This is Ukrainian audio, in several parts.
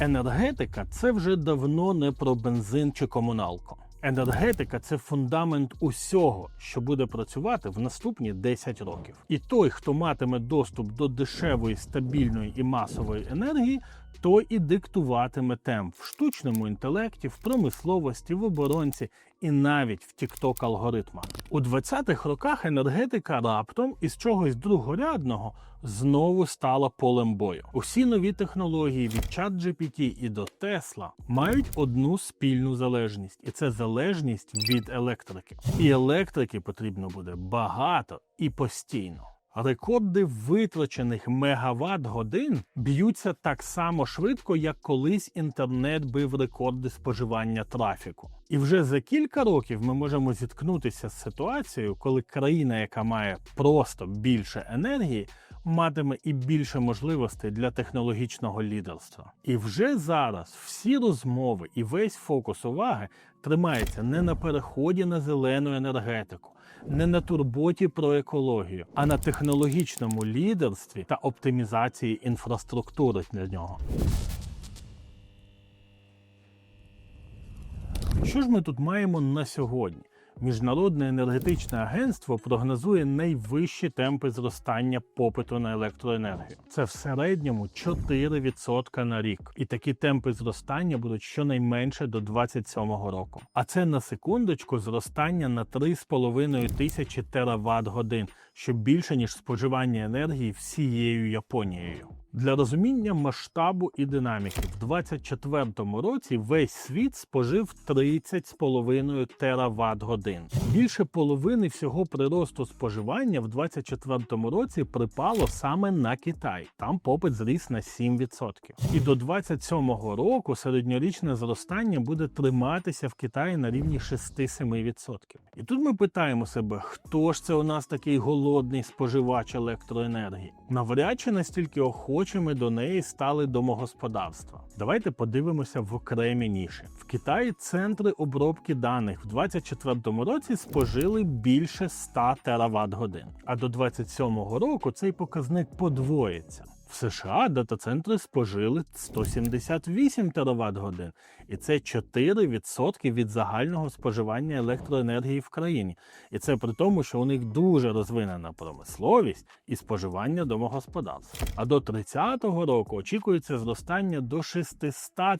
Енергетика це вже давно не про бензин чи комуналку. Енергетика це фундамент усього, що буде працювати в наступні 10 років. І той, хто матиме доступ до дешевої, стабільної і масової енергії, той і диктуватиме темп в штучному інтелекті, в промисловості, в оборонці і навіть в тікток алгоритмах. У 20-х роках енергетика раптом із чогось другорядного знову стала полем бою. Усі нові технології від ChatGPT і до Tesla мають одну спільну залежність, і це залежність від електрики. І електрики потрібно буде багато і постійно. Рекорди витрачених мегаватт годин б'ються так само швидко, як колись інтернет бив рекорди споживання трафіку. І вже за кілька років ми можемо зіткнутися з ситуацією, коли країна, яка має просто більше енергії, матиме і більше можливостей для технологічного лідерства. І вже зараз всі розмови і весь фокус уваги тримається не на переході на зелену енергетику, не на турботі про екологію, а на технологічному лідерстві та оптимізації інфраструктури для нього. Що ж ми тут маємо на сьогодні? Міжнародне енергетичне агентство прогнозує найвищі темпи зростання попиту на електроенергію. Це в середньому 4% на рік. І такі темпи зростання будуть щонайменше до 2027 року. А це на секундочку зростання на 3,5 тисячі тераватт годин, що більше ніж споживання енергії всією Японією. Для розуміння масштабу і динаміки в 2024 році весь світ спожив 30,5 тераватт годин. Більше половини всього приросту споживання в 2024 році припало саме на Китай. Там попит зріс на 7%. І до 2027 року середньорічне зростання буде триматися в Китаї на рівні 6-7%. І тут ми питаємо себе, хто ж це у нас такий голодний споживач електроенергії? Навряд чи настільки охочими до неї стали домогосподарства. Давайте подивимося в окремі ніші. В Китаї центри обробки даних в 2024 році спожили більше 100 тераватт годин. А до 2027 року цей показник подвоїться. В США дата-центри спожили 178 тераватт годин, і це 4% від загального споживання електроенергії в країні. І це при тому, що у них дуже розвинена промисловість і споживання домогосподарств. А до 30-го року очікується зростання до 600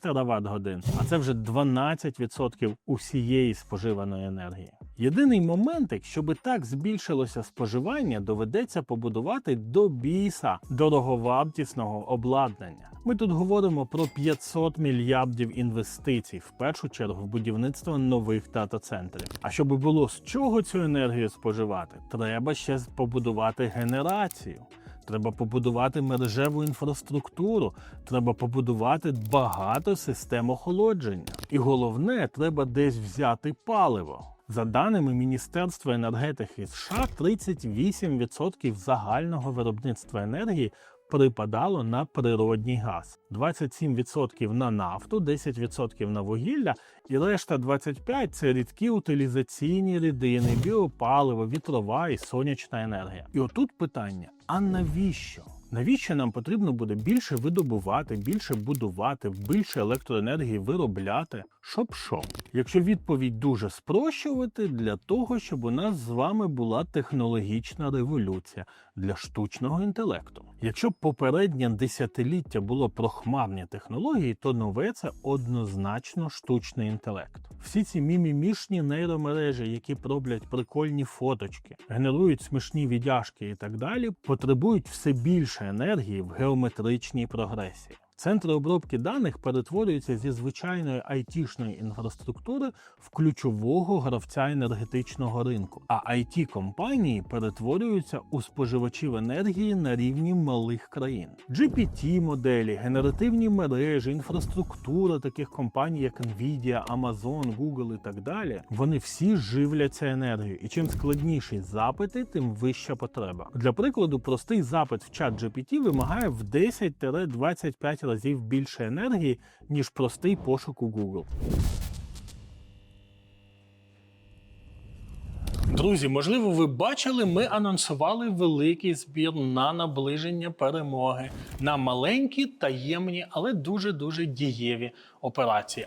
тераватт годин, а це вже 12% усієї споживаної енергії. Єдиний моментик, щоб так збільшилося споживання, доведеться побудувати до біса дороговартісного обладнання. Ми тут говоримо про 500 мільярдів інвестицій, в першу чергу в будівництво нових дата-центрів. А щоб було з чого цю енергію споживати, треба ще побудувати генерацію. Треба побудувати мережеву інфраструктуру, треба побудувати багато систем охолодження. І головне, треба десь взяти паливо. За даними Міністерства енергетики США, 38% загального виробництва енергії припадало на природній газ, 27% на нафту, 10% на вугілля, і решта 25% – це рідкі утилізаційні рідини, біопаливо, вітрова і сонячна енергія. І отут питання: а навіщо? Навіщо нам потрібно буде більше видобувати, більше будувати, більше електроенергії виробляти? Щоб що? Якщо відповідь дуже спрощувати, для того, щоб у нас з вами була технологічна революція для штучного інтелекту. Якщо попереднє десятиліття було про хмарні технології, то нове це однозначно штучний інтелект. Всі ці мімімішні нейромережі, які роблять прикольні фоточки, генерують смішні відяшки і так далі, потребують все більше енергії в геометричній прогресії. Центри обробки даних перетворюються зі звичайної айтішної інфраструктури в ключового гравця енергетичного ринку, а it компанії перетворюються у споживачів енергії на рівні малих країн. gpt моделі, генеративні мережі, інфраструктура таких компаній, як Nvidia, Amazon, Google і так далі. Вони всі живляться енергією, і чим складніші запити, тим вища потреба. Для прикладу, простий запит в чат GPT вимагає в 10-25 разів більше енергії, ніж простий пошук у Google. Друзі, можливо, ви бачили, ми анонсували великий збір на наближення перемоги на маленькі, таємні, але дуже дуже дієві операції.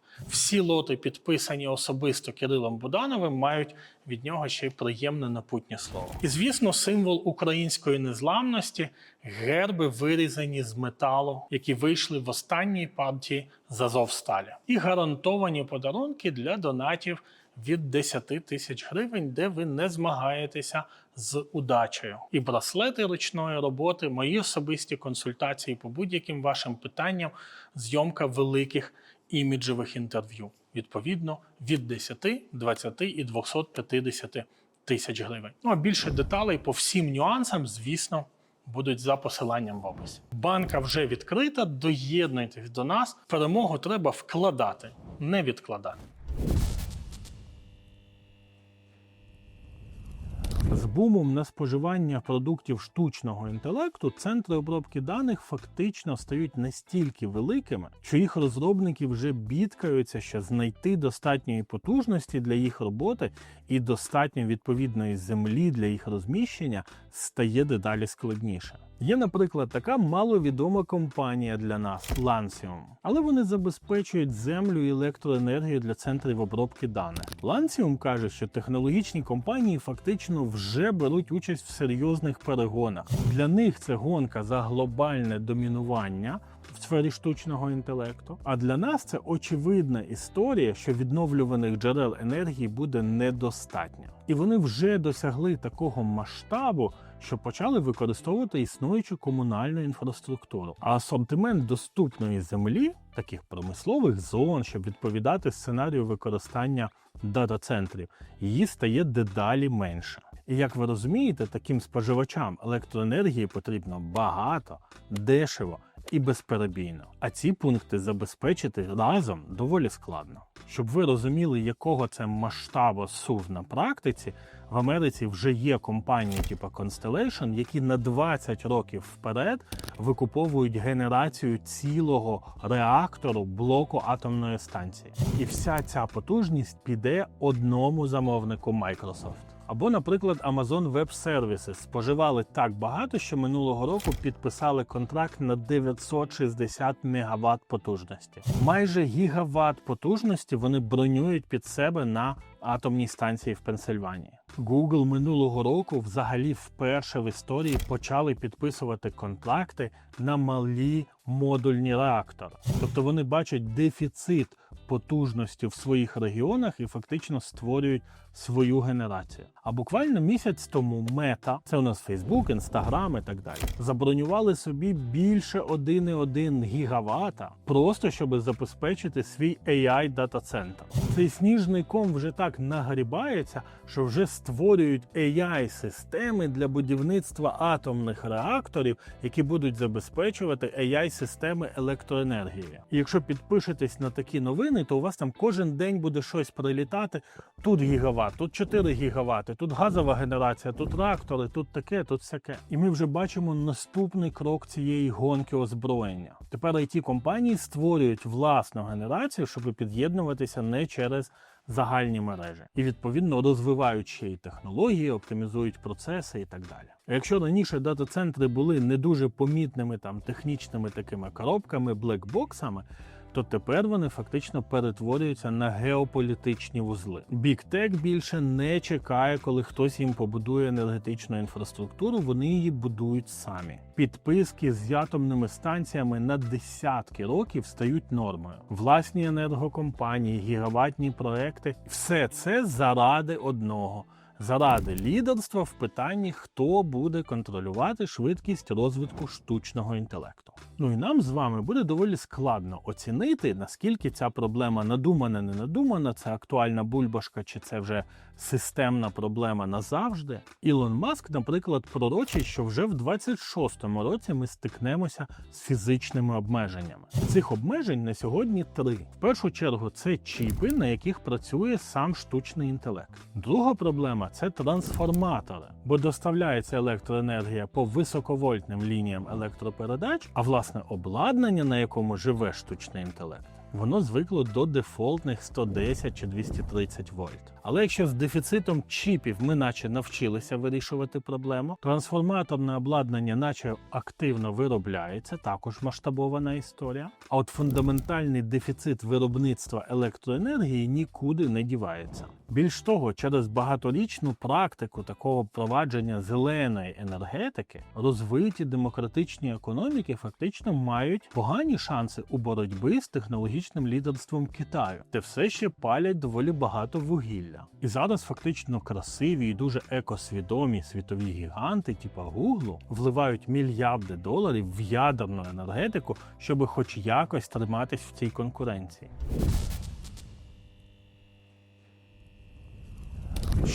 Всі лоти, підписані особисто Кирилом Будановим, мають від нього ще й приємне напутнє слово. І звісно, символ української незламності герби вирізані з металу, які вийшли в останній партії з Азовсталі. І гарантовані подарунки для донатів від 10 тисяч гривень, де ви не змагаєтеся з удачею. І браслети ручної роботи, мої особисті консультації по будь-яким вашим питанням, зйомка великих іміджевих інтерв'ю. Відповідно, від 10, 20 і 250 тисяч гривень. Ну а більше деталей по всім нюансам, звісно. Будуть за посиланням в описі. Банка вже відкрита. Доєднуйтесь до нас. Перемогу треба вкладати, не відкладати. Бумом на споживання продуктів штучного інтелекту центри обробки даних фактично стають настільки великими, що їх розробники вже бідкаються, що знайти достатньої потужності для їх роботи і достатньо відповідної землі для їх розміщення стає дедалі складніше. Є, наприклад, така маловідома компанія для нас Lancium, але вони забезпечують землю і електроенергію для центрів обробки даних. Lancium каже, що технологічні компанії фактично вже беруть участь в серйозних перегонах. Для них це гонка за глобальне домінування. В сфері штучного інтелекту, а для нас це очевидна історія, що відновлюваних джерел енергії буде недостатньо, і вони вже досягли такого масштабу, що почали використовувати існуючу комунальну інфраструктуру. А асортимент доступної землі, таких промислових зон, щоб відповідати сценарію використання дата-центрів, її стає дедалі менше. І як ви розумієте, таким споживачам електроенергії потрібно багато, дешево і безперебійно. А ці пункти забезпечити разом доволі складно. Щоб ви розуміли, якого це масштабу сув на практиці, в Америці вже є компанії типу Constellation, які на 20 років вперед викуповують генерацію цілого реактору блоку атомної станції. І вся ця потужність піде одному замовнику Microsoft. Або, наприклад, Amazon Web Services споживали так багато, що минулого року підписали контракт на 960 МВт потужності. Майже гігават потужності вони бронюють під себе на атомній станції в Пенсильванії. Google минулого року взагалі вперше в історії почали підписувати контракти на малі модульні реактори. Тобто вони бачать дефіцит потужності в своїх регіонах і фактично створюють свою генерацію. А буквально місяць тому Мета, це у нас Facebook, Instagram і так далі, забронювали собі більше 1,1 гігавата, просто щоб забезпечити свій AI дата-центр. Цей сніжний ком вже так нагрібається, що вже створюють AI-системи для будівництва атомних реакторів, які будуть забезпечувати AI-системи електроенергії. І якщо підпишетесь на такі новини, то у вас там кожен день буде щось прилітати. Тут гігават гігаватт, тут 4 гігавати, тут газова генерація, тут реактори, тут таке, тут всяке. І ми вже бачимо наступний крок цієї гонки озброєння. Тепер it компанії створюють власну генерацію, щоб під'єднуватися не через загальні мережі, і відповідно розвивають ще й технології, оптимізують процеси і так далі. Якщо раніше дата-центри були не дуже помітними там технічними такими коробками, блекбоксами, то тепер вони фактично перетворюються на геополітичні вузли. Tech більше не чекає, коли хтось їм побудує енергетичну інфраструктуру. Вони її будують самі. Підписки з атомними станціями на десятки років стають нормою. Власні енергокомпанії, гігаватні проекти все це заради одного. Заради лідерства в питанні, хто буде контролювати швидкість розвитку штучного інтелекту. Ну і нам з вами буде доволі складно оцінити, наскільки ця проблема надумана, не надумана, це актуальна бульбашка, чи це вже системна проблема назавжди. Ілон Маск, наприклад, пророчить, що вже в 26-му році ми стикнемося з фізичними обмеженнями. Цих обмежень на сьогодні три. В першу чергу це чіпи, на яких працює сам штучний інтелект. Друга проблема це трансформатори, бо доставляється електроенергія по високовольтним лініям електропередач, а власне обладнання, на якому живе штучний інтелект. Воно звикло до дефолтних 110 чи 230 вольт. Але якщо з дефіцитом чіпів ми наче навчилися вирішувати проблему, трансформаторне обладнання, наче активно виробляється, також масштабована історія. А от фундаментальний дефіцит виробництва електроенергії нікуди не дівається. Більш того, через багаторічну практику такого впровадження зеленої енергетики розвиті демократичні економіки фактично мають погані шанси у боротьбі з технологічним лідерством Китаю, де все ще палять доволі багато вугілля. І зараз фактично красиві і дуже екосвідомі світові гіганти, типа Гуглу, вливають мільярди доларів в ядерну енергетику, щоб хоч якось триматись в цій конкуренції.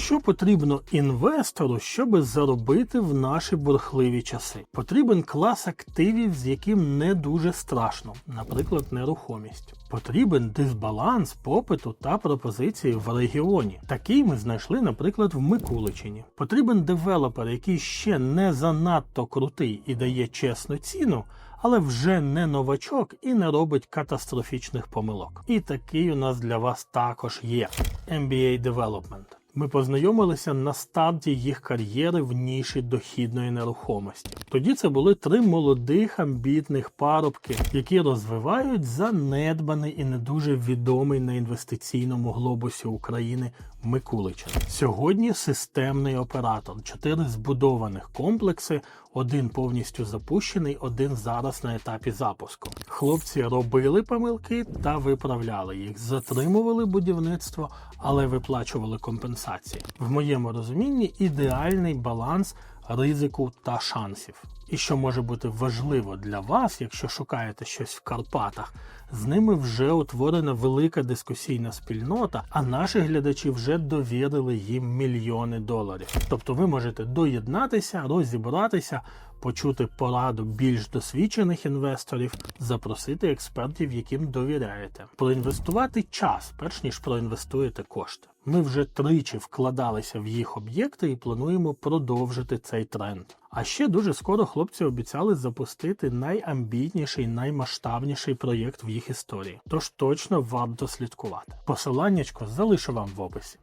Що потрібно інвестору, щоб заробити в наші бурхливі часи? Потрібен клас активів, з яким не дуже страшно, наприклад, нерухомість. Потрібен дисбаланс попиту та пропозиції в регіоні. Такий ми знайшли, наприклад, в Микуличині. Потрібен девелопер, який ще не занадто крутий і дає чесну ціну. Але вже не новачок і не робить катастрофічних помилок. І такий у нас для вас також є MBA Development. Ми познайомилися на старті їх кар'єри в ніші дохідної нерухомості. Тоді це були три молодих амбітних парубки, які розвивають занедбаний і не дуже відомий на інвестиційному глобусі України Микулича. Сьогодні системний оператор, чотири збудованих комплекси, один повністю запущений, один зараз на етапі запуску. Хлопці робили помилки та виправляли їх, затримували будівництво, але виплачували компенсації. В моєму розумінні ідеальний баланс ризику та шансів. І що може бути важливо для вас, якщо шукаєте щось в Карпатах, з ними вже утворена велика дискусійна спільнота, а наші глядачі вже довірили їм мільйони доларів. Тобто ви можете доєднатися, розібратися, почути пораду більш досвідчених інвесторів, запросити експертів, яким довіряєте, проінвестувати час, перш ніж проінвестуєте кошти. Ми вже тричі вкладалися в їх об'єкти і плануємо продовжити цей тренд. А ще дуже скоро хлопці обіцяли запустити найамбітніший, наймасштабніший проєкт в їх історії. Тож точно варто слідкувати. Посиланнячко залишу вам в описі.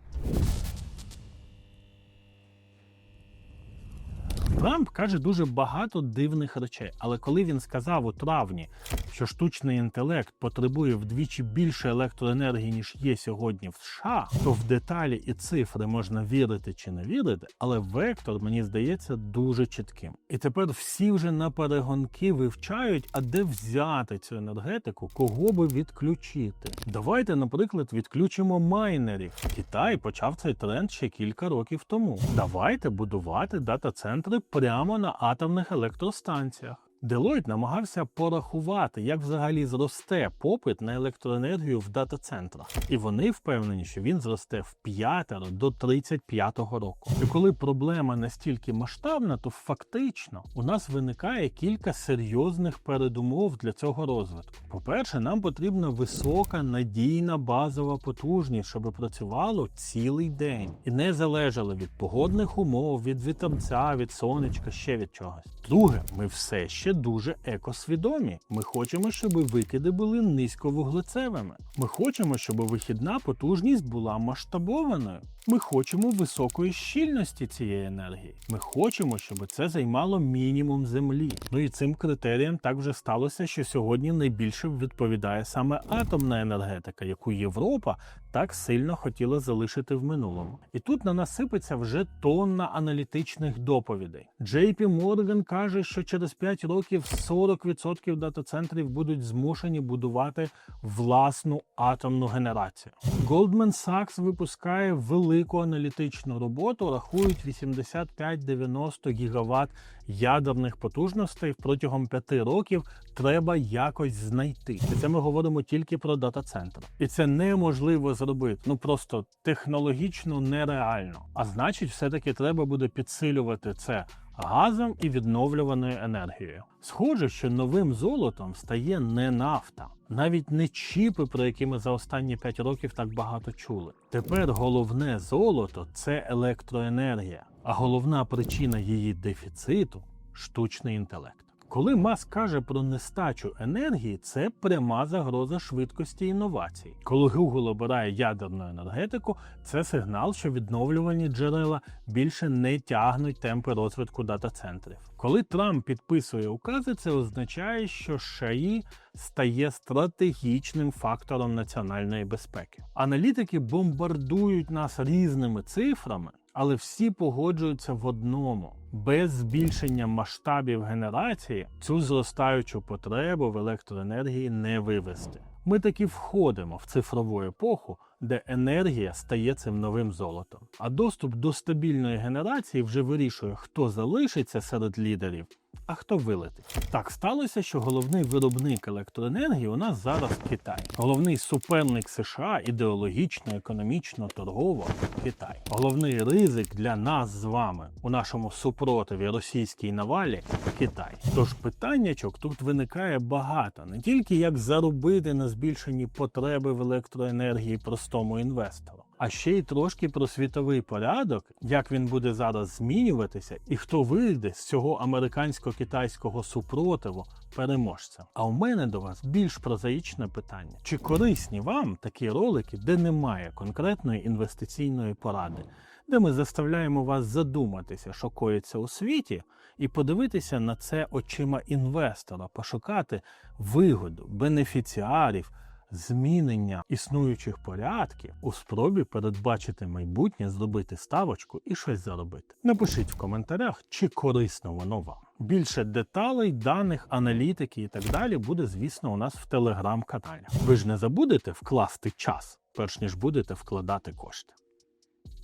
Трамп каже дуже багато дивних речей, але коли він сказав у травні, що штучний інтелект потребує вдвічі більше електроенергії, ніж є сьогодні в США, то в деталі і цифри можна вірити чи не вірити, але вектор мені здається дуже чітким. І тепер всі вже на перегонки вивчають, а де взяти цю енергетику, кого би відключити. Давайте, наприклад, відключимо майнерів. Китай почав цей тренд ще кілька років тому. Давайте будувати дата-центри прямо на атомних електростанціях. Deloitte намагався порахувати, як взагалі зросте попит на електроенергію в дата-центрах, і вони впевнені, що він зросте в п'ятеро до 35-го року. І коли проблема настільки масштабна, то фактично у нас виникає кілька серйозних передумов для цього розвитку. По-перше, нам потрібна висока надійна базова потужність, щоб працювало цілий день і не залежало від погодних умов, від вітерця, від сонечка, ще від чогось. Друге, ми все ще дуже екосвідомі. Ми хочемо, щоб викиди були низьковуглецевими. Ми хочемо, щоб вихідна потужність була масштабованою. Ми хочемо високої щільності цієї енергії. Ми хочемо, щоб це займало мінімум землі. Ну і цим критеріям так вже сталося, що сьогодні найбільше відповідає саме атомна енергетика, яку Європа так сильно хотіла залишити в минулому. І тут на нас сипеться вже тонна аналітичних доповідей. JP Morgan каже, що через 5 років 40% дата-центрів будуть змушені будувати власну атомну генерацію. Goldman Sachs випускає велику аналітичну роботу, рахують 85-90 гігават ядерних потужностей протягом 5 років треба якось знайти. І це ми говоримо тільки про дата-центр. І це неможливо зробити. Ну просто технологічно нереально. А значить, все-таки треба буде підсилювати це газом і відновлюваною енергією. Схоже, що новим золотом стає не нафта, навіть не чіпи, про які ми за останні 5 років так багато чули. Тепер головне золото це електроенергія, а головна причина її дефіциту штучний інтелект. Коли Маск каже про нестачу енергії, це пряма загроза швидкості інновацій. Коли Google обирає ядерну енергетику, це сигнал, що відновлювані джерела більше не тягнуть темпи розвитку дата-центрів. Коли Трамп підписує укази, це означає, що ШАІ стає стратегічним фактором національної безпеки. Аналітики бомбардують нас різними цифрами. Але всі погоджуються в одному: без збільшення масштабів генерації цю зростаючу потребу в електроенергії не вивести. Ми таки входимо в цифрову епоху, де енергія стає цим новим золотом. А доступ до стабільної генерації вже вирішує, хто залишиться серед лідерів, а хто вилетить. Так сталося, що головний виробник електроенергії у нас зараз Китай. Головний суперник США ідеологічно, економічно, торгово Китай. Головний ризик для нас з вами у нашому супротиві російській навалі Китай. Тож питаннячок тут виникає багато, не тільки як заробити на збільшенні потреби в електроенергії простому інвестору. А ще й трошки про світовий порядок, як він буде зараз змінюватися, і хто вийде з цього американсько-китайського супротиву переможцем. А у мене до вас більш прозаїчне питання: чи корисні вам такі ролики, де немає конкретної інвестиційної поради, де ми заставляємо вас задуматися, що коїться у світі, і подивитися на це очима інвестора, пошукати вигоду, бенефіціарів змінення існуючих порядків у спробі передбачити майбутнє, зробити ставочку і щось заробити. Напишіть в коментарях, чи корисно воно вам. Більше деталей, даних, аналітики і так далі буде, звісно, у нас в телеграм-каналі. Ви ж не забудете вкласти час, перш ніж будете вкладати кошти.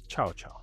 Чао-чао!